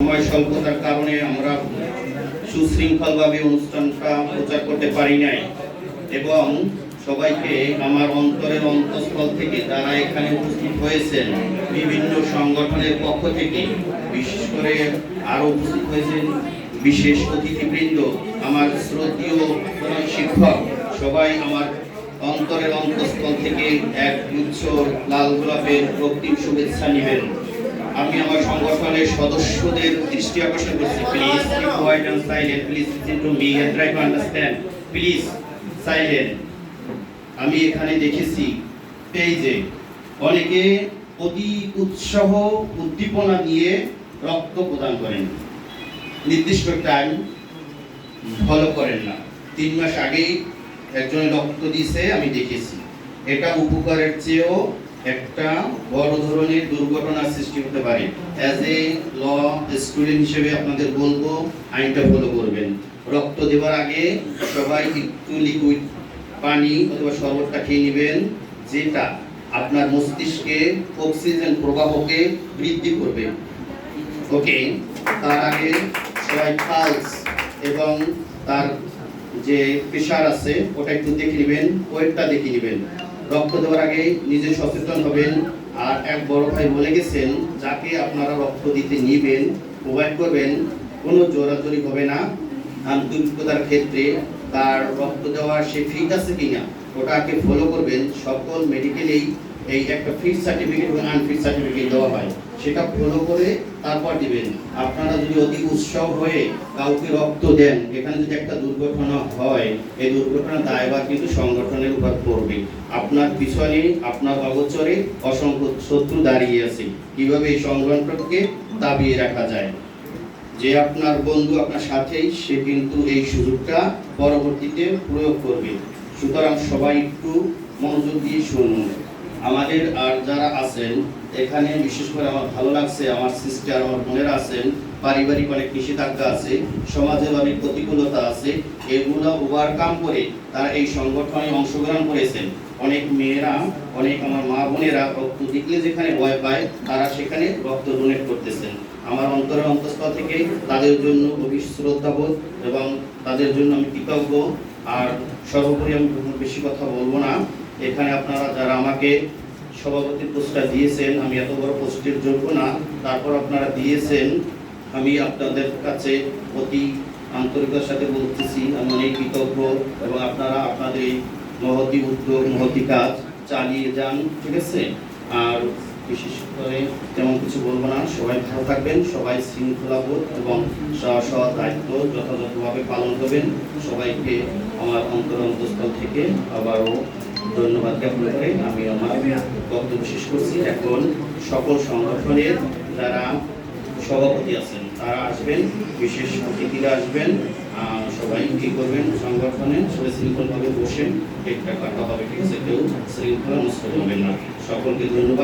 সময় স্বল্পতার কারণে আমরা সুশৃঙ্খলভাবে অনুষ্ঠানটা প্রচার করতে পারি নাই। এবং সবাইকে আমার অন্তরের অন্তঃস্থল থেকে যারা এখানে উপস্থিত হয়েছেন, বিভিন্ন সংগঠনের পক্ষ থেকে, বিশেষ করে আরও উপস্থিত হয়েছেন বিশেষ অতিথিবৃন্দ, আমার শ্রদ্ধীয় শিক্ষক, সবাই আমার অন্তরের অন্তঃস্থল থেকে এক গুচ্ছ লাল গোলাপের রক্তিম শুভেচ্ছা নেবেন। আমি আমার সংগঠনের সদস্যদের দৃষ্টি আকর্ষণ করছি please keep quiet and silent please to me and try to understand please silent আমি এখানে দেখেছি পেজে অনেকে অতি উৎসাহ, উদ্দীপনা দিয়ে রক্ত প্রদান করেন। নির্দিষ্ট টাইম ফলো করেন না। তিন মাস আগেই একজন রক্ত দিয়েছে, আমি দেখেছি। এটা উপকারের চেয়েও একটা বড় ধরনের দুর্ঘটনার সৃষ্টি হতে পারে। অ্যাজ এ ল স্টুডেন্ট হিসেবে আপনাদের বলব, আইনটা ফলো করবেন। রক্ত দেওয়ার আগে সবাই একটু লিকুইড পানি অথবা শরবতটা খেয়ে নেবেন, যেটা আপনার মস্তিষ্কে অক্সিজেন প্রবাহকে বৃদ্ধি করবে। ওকে তার আগে সবাই পালস এবং তার যে প্রেশার আছে, ওটা একটু দেখে নেবেন, ওয়েটটা দেখে নেবেন। রক্ত দেওয়ার আগে নিজে সচেতন হবেন। আর এক বড় ভাই বলে গেছেন, যাকে আপনারা রক্ত দিতে নিবেন প্রোভাইড করবেন, কোনো জোরাজোরি হবে না। আন্তরিকতার ক্ষেত্রে তার রক্ত দেওয়ার সে ফিট আছে কিনা, ওটাকে ফলো করবেন। সকল মেডিকেলেই এই একটা ফিট সার্টিফিকেট এবং আনফিট সার্টিফিকেট দেওয়া হয়, সেটা ফলো করে তারপর দিবেন। আপনারা যদি অতি উৎসাহ হয়ে কাউকে রক্ত দেন, এখানে যদি একটা দুর্ঘটনা হয়, এই দুর্ঘটনা দায়ভার কিন্তু সংগঠনের উপর পড়বে। আপনার পিছনে, আপনার অগোচরে অসংখ্য শত্রু দাঁড়িয়ে আছে। কীভাবে এই সংগঠনকে দাবিয়ে রাখা যায়? যে আপনার বন্ধু আপনার সাথেই, সে কিন্তু এই সুযোগটা পরবর্তীতে প্রয়োগ করবে। সুতরাং সবাই একটু মনোযোগ দিয়ে শুনুন। আমাদের আর যারা আছেন, এখানে বিশেষ করে আমার ভালো লাগছে, আমার সিস্টার আমার বোনেরা আছেন, পারিবারিক অনেক নিষেধাজ্ঞা আছে, সমাজের অনেক প্রতিকূলতা আছে, এগুলো ওভারকাম করে তারা এই সংগঠনে অংশগ্রহণ করেছেন। অনেক মেয়েরা, অনেক আমার মা বোনেরা রক্ত দেখলে যেখানে ভয় পায়, তারা সেখানে রক্ত ডোনেট করতেছেন। আমার অন্তরের অন্তঃস্থল থেকে তাদের জন্য গভীর শ্রদ্ধাবোধ এবং তাদের জন্য আমি কৃতজ্ঞ। আর সর্বোপরি আমি বেশি কথা বলব না। এখানে আপনারা যারা আমাকে সভাপতি পোস্টটা দিয়েছেন, আমি এত বড় পোস্টের যোগ্য না, তারপর আপনারা দিয়েছেন, আমি আপনাদের কাছে অতি আন্তরিকতার সাথে বলতেছি, আমি অনেক কৃতজ্ঞ এবং আপনারা আপনাদের এই মহতি উদ্যোগ, মহতি কাজ চালিয়ে যান, ঠিক আছে? আর বিশেষ করে তেমন কিছু বলব না, সবাই ভালো থাকবেন, সবাই শৃঙ্খলাবোধ এবং স্ব দায়িত্ব যথাযথভাবে পালন করবেন। সবাইকে আমার অন্তর অন্তঃস্থল থেকে আবারও ধন্যবাদ জ্ঞাপন করে আমি আমার বক্তব্য শেষ করছি। এখন সকল সংগঠনের যারা সভাপতি আছেন, তারা আসবেন, বিশেষ অতিথিরা আসবেন। সবাই কি করবেন? সংগঠনে সবাই শৃঙ্খলভাবে বসেন। একটা কথা হবে ঠিক আছে কেউ শৃঙ্খলা নষ্ট করবেন না। সকলকে ধন্যবাদ।